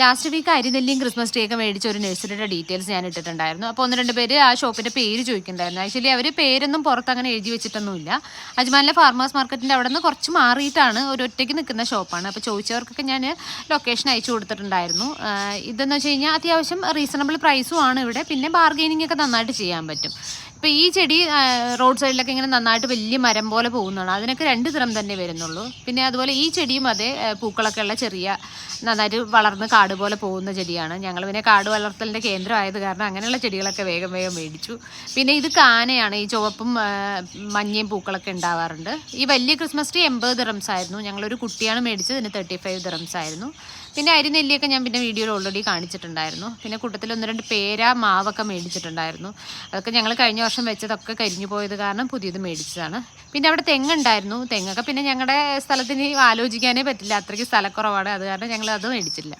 Last week അരിനെല്ലിയും Christmas ഒക്കെ മേടിച്ച ഒരു നഴ്സറിയുടെ ഡീറ്റെയിൽസ് ഞാൻ ഇട്ടിട്ടുണ്ടായിരുന്നു. അപ്പോൾ ഒന്ന് രണ്ട് പേര് ആ ഷോപ്പിന്റെ പേര് ചോദിക്കുന്നുണ്ടായിരുന്നു. ആക്ച്വലി അവർ പേരൊന്നും പുറത്ത് അങ്ങനെ എഴുതി വെച്ചിട്ടൊന്നുമില്ല. അജ്മാനിലെ ഫാർമേഴ്സ് മാർക്കറ്റിന്റെ അവിടെ നിന്ന് കുറച്ച് മാറിയിട്ടാണ് ഒരു ഒറ്റയ്ക്ക് നിൽക്കുന്ന ഷോപ്പാണ് അപ്പോൾ ചോദിച്ചവർക്കൊക്കെ ഞാൻ ലൊക്കേഷൻ അയച്ചു കൊടുത്തിട്ടുണ്ടായിരുന്നു. ഇതെന്ന് വെച്ച് കഴിഞ്ഞാൽ അത്യാവശ്യം റീസണബിൾ പ്രൈസും ആണ് ഇവിടെ. പിന്നെ ബാർഗെയിനിങ് ഒക്കെ നന്നായിട്ട് ചെയ്യാൻ പറ്റും. ഇപ്പോൾ ഈ ചെടി റോഡ് സൈഡിലൊക്കെ ഇങ്ങനെ നന്നായിട്ട് വലിയ മരം പോലെ പോകുന്നതാണ്. അതിനൊക്കെ രണ്ട് തരം തന്നെ വരുന്നുള്ളൂ. പിന്നെ അതുപോലെ ഈ ചെടിയും അതേ പൂക്കളൊക്കെ ഉള്ള ചെറിയ നന്നായിട്ട് വളർന്ന് കാട് പോലെ പോകുന്ന ചെടിയാണ്. ഞങ്ങൾ പിന്നെ കാട് വളർത്തലിന്റെ കേന്ദ്രമായത് കാരണം അങ്ങനെയുള്ള ചെടികളൊക്കെ വേഗം വേഗം മേടിച്ചു. പിന്നെ ഇത് കാനയാണ്. ഈ ചുവപ്പും മഞ്ഞയും പൂക്കളൊക്കെ ഉണ്ടാവാറുണ്ട്. ഈ വലിയ ക്രിസ്മസ് ട്രീ എൺപത് ദിറംസ് ആയിരുന്നു. ഞങ്ങളൊരു കുട്ടിയാണ് മേടിച്ചത്. ഇതിന് തേർട്ടി ഫൈവ് ദിറംസ് ആയിരുന്നു. പിന്നെ അരിനെല്ലിയൊക്കെ ഞാൻ പിന്നെ വീഡിയോയിൽ ഓൾറെഡി കാണിച്ചിട്ടുണ്ടായിരുന്നു. പിന്നെ കൂട്ടത്തിൽ ഒന്ന് രണ്ട് പേര മാവൊക്കെ മേടിച്ചിട്ടുണ്ടായിരുന്നു. അതൊക്കെ ഞങ്ങൾ കഴിഞ്ഞ വർഷം വെച്ചതൊക്കെ കരിഞ്ഞു പോയത് കാരണം പുതിയത് മേടിച്ചതാണ്. പിന്നെ അവിടെ തെങ്ങുണ്ടായിരുന്നു തെങ്ങൊക്കെ. പിന്നെ ഞങ്ങളുടെ സ്ഥലത്തിന് ആലോചിക്കാനേ പറ്റില്ല. അത്രയ്ക്ക് സ്ഥലക്കുറവാണ്. അത് കാരണം ഞങ്ങൾ അത് മേടിച്ചില്ല.